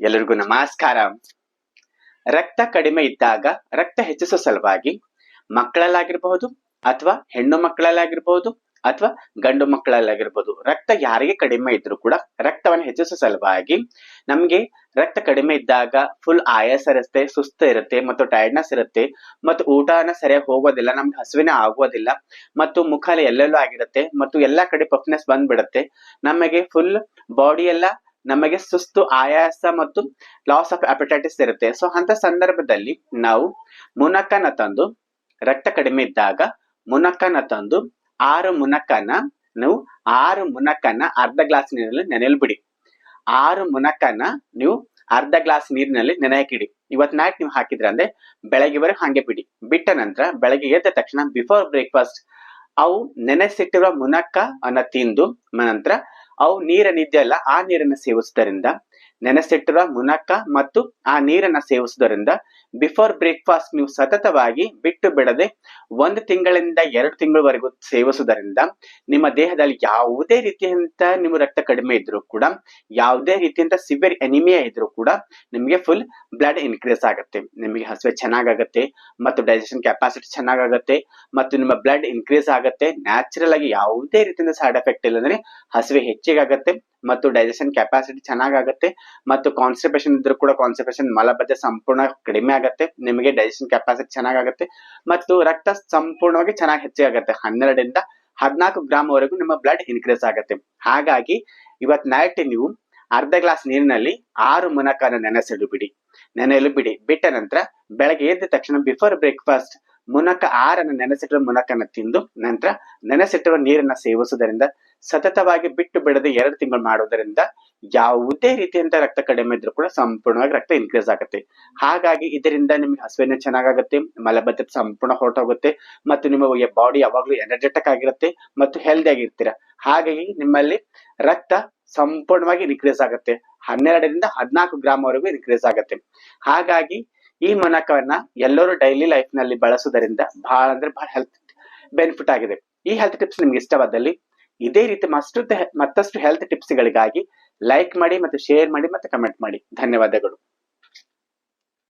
ಎಲ್ಲರಿಗೂ ನಮಸ್ಕಾರ. ರಕ್ತ ಕಡಿಮೆ ಇದ್ದಾಗ ರಕ್ತ ಹೆಚ್ಚಿಸುವ ಸಲುವಾಗಿ ಮಕ್ಕಳಲ್ಲಾಗಿರ್ಬಹುದು ಅಥವಾ ಹೆಣ್ಣು ಮಕ್ಕಳಲ್ಲಾಗಿರ್ಬಹುದು ಅಥವಾ ಗಂಡು ಮಕ್ಕಳಲ್ಲಾಗಿರ್ಬಹುದು, ರಕ್ತ ಯಾರಿಗೆ ಕಡಿಮೆ ಇದ್ರೂ ಕೂಡ ರಕ್ತವನ್ನು ಹೆಚ್ಚಿಸುವ ಸಲುವಾಗಿ ನಮ್ಗೆ ರಕ್ತ ಕಡಿಮೆ ಇದ್ದಾಗ ಫುಲ್ ಆಯಾಸ ಇರುತ್ತೆ, ಸುಸ್ತು ಇರುತ್ತೆ ಮತ್ತು ಟೈರ್ಡ್ನೆಸ್ ಇರುತ್ತೆ ಮತ್ತು ಊಟನ ಸರಿಯಾಗಿ ಹೋಗೋದಿಲ್ಲ, ನಮ್ಗೆ ಹಸುವಿನ ಆಗೋದಿಲ್ಲ ಮತ್ತು ಮುಖ ಎಲ್ಲ ಎಲ್ಲೆಲ್ಲೂ ಆಗಿರುತ್ತೆ ಮತ್ತು ಎಲ್ಲಾ ಕಡೆ ಪಫ್ನೆಸ್ ಬಂದ್ಬಿಡುತ್ತೆ. ನಮಗೆ ಫುಲ್ ಬಾಡಿ ಎಲ್ಲ ನಮಗೆ ಸುಸ್ತು, ಆಯಾಸ ಮತ್ತು ಲಾಸ್ ಆಫ್ ಅಪಟೈಟಿಸ್ ಇರುತ್ತೆ. ಸೊ ಅಂತ ಸಂದರ್ಭದಲ್ಲಿ ನಾವು ಮುನಕನ ತಂದು, ರಕ್ತ ಕಡಿಮೆ ಇದ್ದಾಗ ಮುನಕನ ತಂದು, ಆರು ಮುನಕನ, ನೀವು ಆರು ಮುನಕನ ಅರ್ಧ ಗ್ಲಾಸ್ ನೀರಿನಲ್ಲಿ ನೆನೆಯಲು ಬಿಡಿ. ಆರು ಮುನಕನ ನೀವು ಅರ್ಧ ಗ್ಲಾಸ್ ನೀರಿನಲ್ಲಿ ನೆನೆಯಕ್ಕಿಡಿ ಇವತ್ ನೈಟ್ ನೀವು ಹಾಕಿದ್ರೆ ಅಂದ್ರೆ ಬೆಳಗ್ಗೆವರೆಗೆ ಹಾಗೆ ಬಿಡಿ. ಬಿಟ್ಟ ನಂತರ ಬೆಳಗ್ಗೆ ಎದ್ದ ತಕ್ಷಣ ಬಿಫೋರ್ ಬ್ರೇಕ್ಫಾಸ್ಟ್ ಅವು ನೆನೆಸಿಟ್ಟಿರುವ ಮುನಕ್ಕ ಅನ್ನ ತಿಂದು, ನಂತರ ಅವು ನೀರನ್ನಿದೆಯಲ್ಲ ಆ ನೀರನ್ನು ಸೇವಿಸುವುದರಿಂದ ನೆನೆಸಿಟ್ಟಿರುವ ಮುನಕ್ಕ ಮತ್ತು ಆ ನೀರನ್ನ ಸೇವಿಸುವುದರಿಂದ ಬಿಫೋರ್ ಬ್ರೇಕ್ಫಾಸ್ಟ್ ನೀವು ಸತತವಾಗಿ ಬಿಟ್ಟು ಬಿಡದೆ ಒಂದು ತಿಂಗಳಿಂದ ಎರಡು ತಿಂಗಳವರೆಗೂ ಸೇವಿಸುವುದರಿಂದ ನಿಮ್ಮ ದೇಹದಲ್ಲಿ ಯಾವುದೇ ರೀತಿಯಂತ ನಿಮ್ಮ ರಕ್ತ ಕಡಿಮೆ ಇದ್ರೂ ಕೂಡ, ಯಾವುದೇ ರೀತಿಯಂತ ಸಿವಿಯರ್ ಎನಿಮಿಯಾ ಇದ್ರೂ ಕೂಡ ನಿಮಗೆ ಫುಲ್ ಬ್ಲಡ್ ಇನ್ಕ್ರೀಸ್ ಆಗುತ್ತೆ. ನಿಮಗೆ ಹಸುವೆ ಚೆನ್ನಾಗಾಗತ್ತೆ ಮತ್ತು ಡೈಜೆಷನ್ ಕೆಪಾಸಿಟಿ ಚೆನ್ನಾಗಾಗತ್ತೆ ಮತ್ತು ನಿಮ್ಮ ಬ್ಲಡ್ ಇನ್ಕ್ರೀಸ್ ಆಗುತ್ತೆ. ನ್ಯಾಚುರಲ್ ಆಗಿ ಯಾವುದೇ ರೀತಿಯಿಂದ ಸೈಡ್ ಎಫೆಕ್ಟ್ ಇಲ್ಲ ಅಂದ್ರೆ ಹಸಿವೆ ಹೆಚ್ಚಿಗಾಗತ್ತೆ. ಮತ್ತು ಡೈಜೆಷನ್ ಕೆಪಾಸಿಟಿ ಚೆನ್ನಾಗಾಗುತ್ತೆ ಮತ್ತು ಕಾನ್ಸ್ಟಿಪೇಷನ್ ಇದ್ರೂ ಕೂಡ ಕಾನ್ಸ್ಟಿಪೇಷನ್ ಮಲಬದ್ಧತೆ ಸಂಪೂರ್ಣ ಕಡಿಮೆ ಆಗುತ್ತೆ. ನಿಮಗೆ ಡೈಜೆಷನ್ ಕೆಪಾಸಿಟಿ ಚೆನ್ನಾಗಾಗುತ್ತೆ ಮತ್ತು ರಕ್ತ ಸಂಪೂರ್ಣವಾಗಿ ಚೆನ್ನಾಗಿ ಹೆಚ್ಚಾಗುತ್ತೆ. ಹನ್ನೆರಡರಿಂದ ಹದಿನಾಲ್ಕು ಗ್ರಾಮ್ ವರೆಗೂ ನಿಮ್ಮ ಬ್ಲಡ್ ಇನ್ಕ್ರೀಸ್ ಆಗುತ್ತೆ. ಹಾಗಾಗಿ ಇವತ್ತು ನೈಟ್ ನೀವು ಅರ್ಧ ಗ್ಲಾಸ್ ನೀರಿನಲ್ಲಿ ಆರು ಮುನಕನ ನೆನೆಸಿಡು ಬಿಡಿ ನೆನೆಯಲು ಬಿಡಿ. ಬಿಟ್ಟ ನಂತರ ಬೆಳಗ್ಗೆ ಎದ್ದ ತಕ್ಷಣ ಬಿಫೋರ್ ಬ್ರೇಕ್ಫಾಸ್ಟ್ ಮುನಕ ಆರನ್ನು ನೆನೆಸಿಟ್ಟಿರುವ ಮುನಕನ ತಿಂದು ನಂತರ ನೆನೆಸಿಟ್ಟಿರುವ ನೀರನ್ನ ಸೇವಿಸುವುದರಿಂದ ಸತತವಾಗಿ ಬಿಟ್ಟು ಬಿಡದೆ ಎರಡು ತಿಂಗಳು ಮಾಡುವುದರಿಂದ ಯಾವುದೇ ರೀತಿಯಂತ ರಕ್ತ ಕಡಿಮೆ ಇದ್ರೂ ಕೂಡ ಸಂಪೂರ್ಣವಾಗಿ ರಕ್ತ ಇನ್ಕ್ರೀಸ್ ಆಗುತ್ತೆ. ಹಾಗಾಗಿ ಇದರಿಂದ ನಿಮ್ಗೆ ಹಸುವಿನ ಚೆನ್ನಾಗಾಗುತ್ತೆ, ಮಲಬದ್ಧತೆ ಸಂಪೂರ್ಣ ಹೊರಟೋಗುತ್ತೆ, ಮತ್ತು ನಿಮ್ಮ ಬಾಡಿ ಯಾವಾಗಲೂ ಎನರ್ಜೆಟಿಕ್ ಆಗಿರುತ್ತೆ ಮತ್ತು ಹೆಲ್ದಿ ಆಗಿರ್ತೀರ. ಹಾಗಾಗಿ ನಿಮ್ಮಲ್ಲಿ ರಕ್ತ ಸಂಪೂರ್ಣವಾಗಿ ಇನ್ಕ್ರೀಸ್ ಆಗುತ್ತೆ. ಹನ್ನೆರಡರಿಂದ ಹದಿನಾಲ್ಕು ಗ್ರಾಮ್ವರೆಗೂ ಇನ್ಕ್ರೀಸ್ ಆಗುತ್ತೆ. ಹಾಗಾಗಿ ಈ ಮೊನಕವನ್ನ ಎಲ್ಲರೂ ಡೈಲಿ ಲೈಫ್ನಲ್ಲಿ ಬಳಸುವುದರಿಂದ ಬಹಳ ಅಂದ್ರೆ ಬಹಳ ಹೆಲ್ತ್ ಬೆನಿಫಿಟ್ ಆಗಿದೆ. ಈ ಹೆಲ್ತ್ ಟಿಪ್ಸ್ ನಿಮ್ಗೆ ಇಷ್ಟವಾದಲ್ಲಿ ಇದೇ ರೀತಿ ಮತ್ತಷ್ಟು ಮತ್ತಷ್ಟು ಹೆಲ್ತ್ ಟಿಪ್ಸ್ಗಳಿಗಾಗಿ ಲೈಕ್ ಮಾಡಿ ಮತ್ತು ಶೇರ್ ಮಾಡಿ ಮತ್ತು ಕಮೆಂಟ್ ಮಾಡಿ. ಧನ್ಯವಾದಗಳು.